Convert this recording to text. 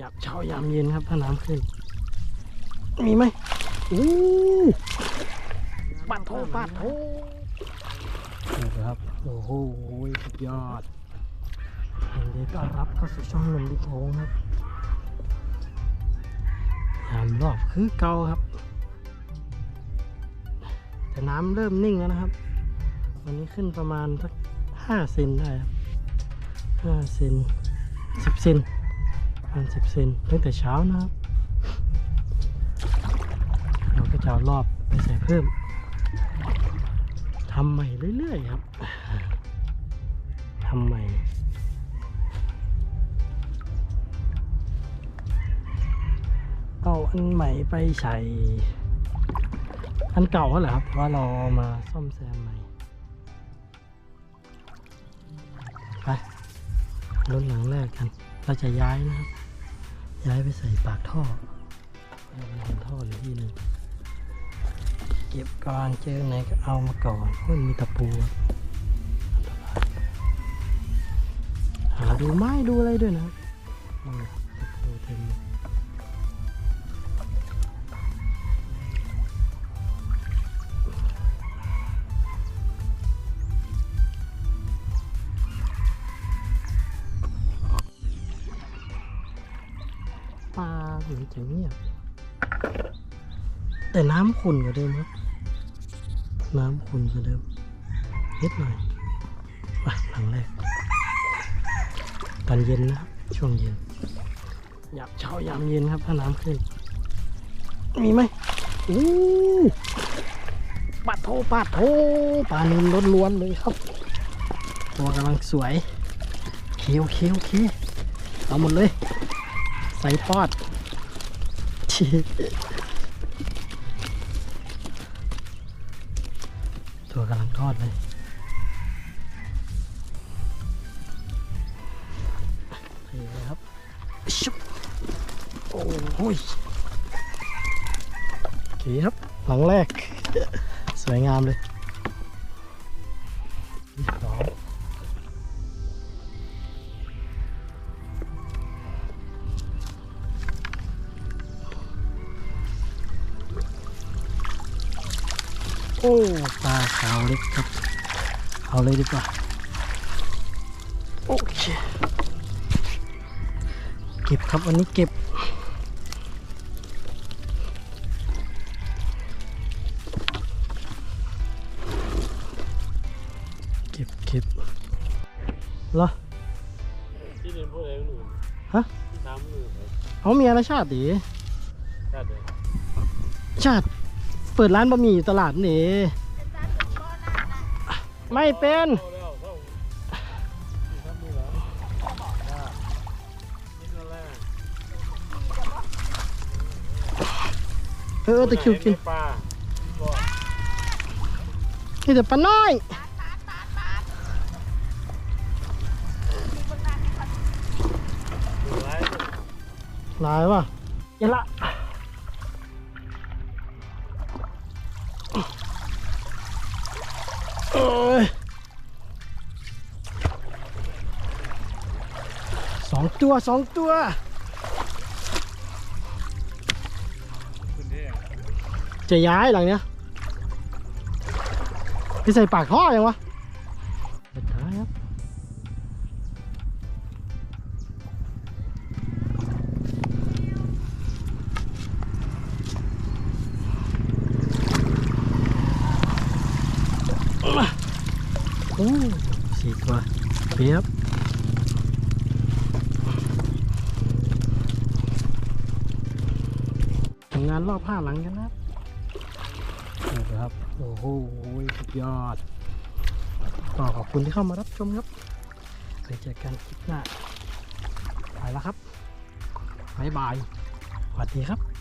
ยามเช้ายามเย็นครับถ้าน้ำขึ้น มีไหมอู้ปัดโทปัดโทนี่ครับ โอ้โหสุดยอดยินดีต้อนรับเข้าสู่ช่องลมดิโพงครับยามรอบคือเก่าครับ แต่น้ำเริ่มนิ่งแล้วนะครับ วันนี้ขึ้นประมาณสักห้าเซนได้ครับห้าเซนสิบเซน ประมาณสิบเซนตั้งแต่เช้านะครับ เราก็จะรอบไปใส่เพิ่มทำใหม่เรื่อยๆครับทำใหม่เอาอันใหม่ไปใส่อันเก่าแล้วเหรอครับแต่ว่าเราเอามาซ่อมแซมใหม่ไปรถหลังแรกกัน เราจะย้ายนะครับ ย้ายไปใส่ปากท่อมีท่ออยู่ที่นึงเก็บก่อนเจอไหนก็เอามาก่อนโอ้ยมีตะปูหาดูไม้ดูอะไรด้วยนะตะปูเต็ม เลยปลาเนจะเงียแต่น้ำขุ่นกว่าเดิมครับ น้ำขุ่นกว่าเดิมนิดหน่อยไปหลังแรก ตอนเย็นนะครับ ช่วงเย็น อยามเช้ายามเย็นครับ ถ้าน้ำขึ้น มีไหมอู้ปัดโทปัดโทปลานินล้วนๆเลยครับ ตัวกำลังสวยโอเคโอเคโอเคเอาหมดเลย ใส่ทอด ตัวกำลังทอดเลยเทเลยครับชุบโอ้ยโอเคครับหลังแรก สวยงามเลย โอ้ปลาขาวเล็กครับ เอาเลยดีกว่า โอเค เก็บครับวันนี้เก็บเก็บเก็บเหรอที่เรียนพวกอะไรหนูฮะที่ทำหนูครับเขามีอะไรชาติดิชาติเดียวชาติ เปิดร้านบะหมี่อยู่ตลาดนี่ไม่เป็นเข้าแล้วเข้าที่ทำมืออตะคิวกินนี่แต่ปลาน้อยหลายว่ะยันละ โอ้ยสองตัวสองตัว จะย้ายหลังเนี้ยไปใส่ปากท่อยังวะไปท้ายครับ อ้สี่ตัวเปียบทำงานรอบผ้าหลังกันนะครับนี่ครับ โอ้โหสุดยอดก็ขอบคุณที่เข้ามารับชมครับไปเจอกันคลิปหน้าไปแล้วครับ บ๊ายบาย สวัสดีครับ